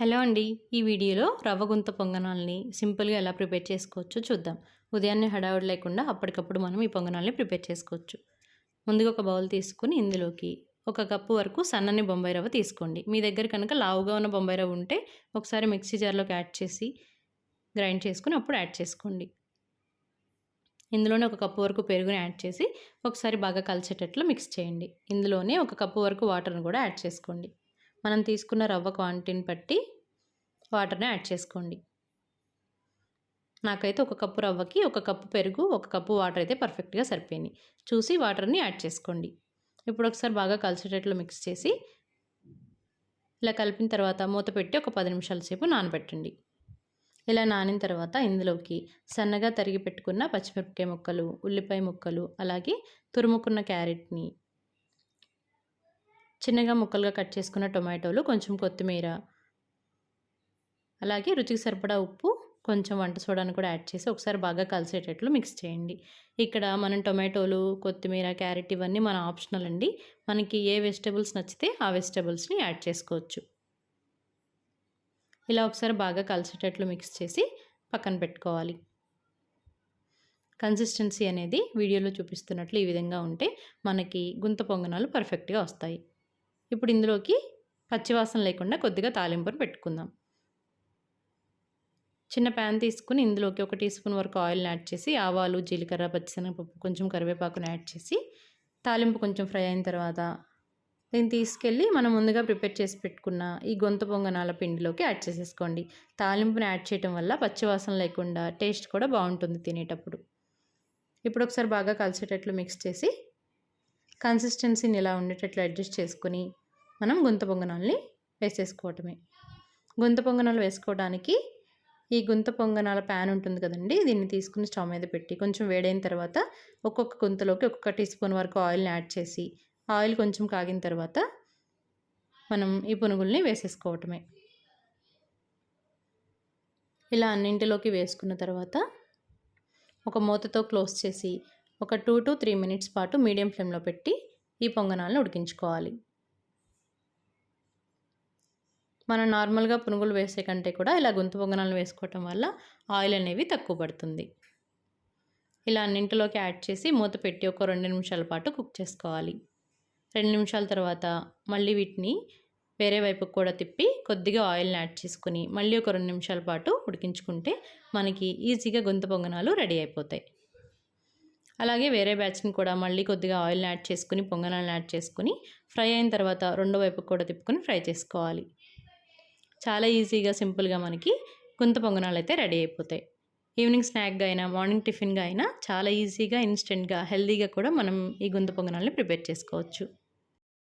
Hello అండి. ఈ వీడియోలో రవ్వ గుంత పొంగనాల్ని సింపుల్గా ఎలా ప్రిపేర్ చేసుకోవచ్చో చూద్దాం. ఉదయాన్నే హడావుడి లేకుండా అప్పటికప్పుడు మనం ఈ పొంగనాల్ని ప్రిపేర్ చేసుకోవచ్చు. ముందుగా ఒక బౌల్ తీసుకుని ఇందులోకి ఒక కప్పు వరకు సన్నని బొంబాయి రవ్వ తీసుకోండి. మీ దగ్గర కనుక లావుగా ఉన్న బొంబాయి రవ్వ ఉంటే ఒకసారి మిక్సీ జార్లోకి యాడ్ చేసి గ్రైండ్ చేసుకుని అప్పుడు యాడ్ చేసుకోండి. ఇందులోనే ఒక కప్పు వరకు పెరుగుని యాడ్ చేసి ఒకసారి బాగా కలిసేటట్లు మిక్స్ చేయండి. ఇందులోనే ఒక కప్పు వరకు వాటర్ని కూడా యాడ్ చేసుకోండి. మనం తీసుకున్న రవ్వ క్వాంటిటీని బట్టి వాటర్ని యాడ్ చేసుకోండి. నాకైతే ఒక కప్పు రవ్వకి ఒక కప్పు పెరుగు ఒక కప్పు వాటర్ అయితే పర్ఫెక్ట్గా సరిపోయింది. చూసి వాటర్ని యాడ్ చేసుకోండి. ఇప్పుడు ఒకసారి బాగా కలిసేటట్లు మిక్స్ చేసి ఇలా కలిపిన తర్వాత మూత పెట్టి ఒక పది నిమిషాల సేపు నానబెట్టండి. ఇలా నానిన తర్వాత ఇందులోకి సన్నగా తరిగి పెట్టుకున్న పచ్చిమిరపకాయ ముక్కలు ఉల్లిపాయ ముక్కలు అలాగే తురుముకున్న క్యారెట్ని చిన్నగా ముక్కలుగా కట్ చేసుకున్న టొమాటోలు కొంచెం కొత్తిమీర. అలాగే రుచికి సరిపడా ఉప్పు కొంచెం వంట సోడాను కూడా యాడ్ చేసి ఒకసారి బాగా కలిసేటట్లు మిక్స్ చేయండి. ఇక్కడ మనం టొమాటోలు కొత్తిమీర క్యారెట్ ఇవన్నీ మన ఆప్షనల్ అండి. మనకి ఏ వెజిటబుల్స్ నచ్చితే ఆ వెజిటబుల్స్ని యాడ్ చేసుకోవచ్చు. ఇలా ఒకసారి బాగా కలిసేటట్లు మిక్స్ చేసి పక్కన పెట్టుకోవాలి. కన్సిస్టెన్సీ అనేది వీడియోలో చూపిస్తున్నట్లు ఈ విధంగా ఉంటే మనకి గుంత పొంగనాలు పర్ఫెక్ట్గా వస్తాయి. ఇప్పుడు ఇందులోకి పచ్చివాసన లేకుండా కొద్దిగా తాలింపును పెట్టుకుందాం. చిన్న ప్యాన్ తీసుకుని ఇందులోకి ఒక టీ స్పూన్ వరకు ఆయిల్ని యాడ్ చేసి ఆవాలు జీలకర్ర పచ్చిశనగపప్పు కొంచెం కరివేపాకుని యాడ్ చేసి తాలింపు కొంచెం ఫ్రై అయిన తర్వాత దీన్ని తీసుకెళ్ళి మనం ముందుగా ప్రిపేర్ చేసి పెట్టుకున్న ఈ గొంత పొంగనాల పిండిలోకి యాడ్ చేసేసుకోండి. తాలింపుని యాడ్ చేయడం వల్ల పచ్చివాసన లేకుండా టేస్ట్ కూడా బాగుంటుంది తినేటప్పుడు. ఇప్పుడు ఒకసారి బాగా కలిసేటట్లు మిక్స్ చేసి కన్సిస్టెన్సీని ఇలా ఉండేటట్లు అడ్జస్ట్ చేసుకుని మనం గుంత పొంగనాల్ని వేసేసుకోవటమే. గుంత పొంగనాలు వేసుకోవడానికి ఈ గుంత పొంగనాల ప్యాన్ ఉంటుంది కదండి దీన్ని తీసుకుని స్టవ్ మీద పెట్టి కొంచెం వేడైన తర్వాత ఒక్కొక్క గుంతలోకి ఒక్కొక్క టీ స్పూన్ వరకు ఆయిల్ని యాడ్ చేసి ఆయిల్ కొంచెం కాగిన తర్వాత మనం ఈ పునుగుల్ని వేసేసుకోవటమే. ఇలా అన్నింటిలోకి వేసుకున్న తర్వాత ఒక మూతతో క్లోజ్ చేసి ఒక టూ టు త్రీ మినిట్స్ పాటు మీడియం ఫ్లేమ్లో పెట్టి ఈ పొంగనాలను ఉడికించుకోవాలి. మనం నార్మల్గా పునుగులు వేసే కంటే కూడా ఇలా గొంతు పొంగనాలు వేసుకోవటం వల్ల ఆయిల్ అనేవి తక్కువ పడుతుంది. ఇలా అన్నింటిలోకి యాడ్ చేసి మూత పెట్టి ఒక రెండు నిమిషాల పాటు కుక్ చేసుకోవాలి. రెండు నిమిషాల తర్వాత మళ్ళీ వీటిని వేరే వైపుకి కూడా తిప్పి కొద్దిగా ఆయిల్ని యాడ్ చేసుకుని మళ్ళీ ఒక రెండు నిమిషాల పాటు ఉడికించుకుంటే మనకి ఈజీగా గొంతు పొంగనాలు రెడీ అయిపోతాయి. అలాగే వేరే బ్యాచ్ని కూడా మళ్ళీ కొద్దిగా ఆయిల్ని యాడ్ చేసుకుని పొంగనాలను యాడ్ చేసుకుని ఫ్రై అయిన తర్వాత రెండో వైపుకి కూడా తిప్పుకొని ఫ్రై చేసుకోవాలి. చాలా ఈజీగా సింపుల్గా మనకి గుంత పొంగనాలు అయితే రెడీ అయిపోతాయి. ఈవినింగ్ స్నాక్గా అయినా మార్నింగ్ టిఫిన్గా అయినా చాలా ఈజీగా ఇన్స్టెంట్గా హెల్తీగా కూడా మనం ఈ గుంత పొంగనాలని ప్రిపేర్ చేసుకోవచ్చు.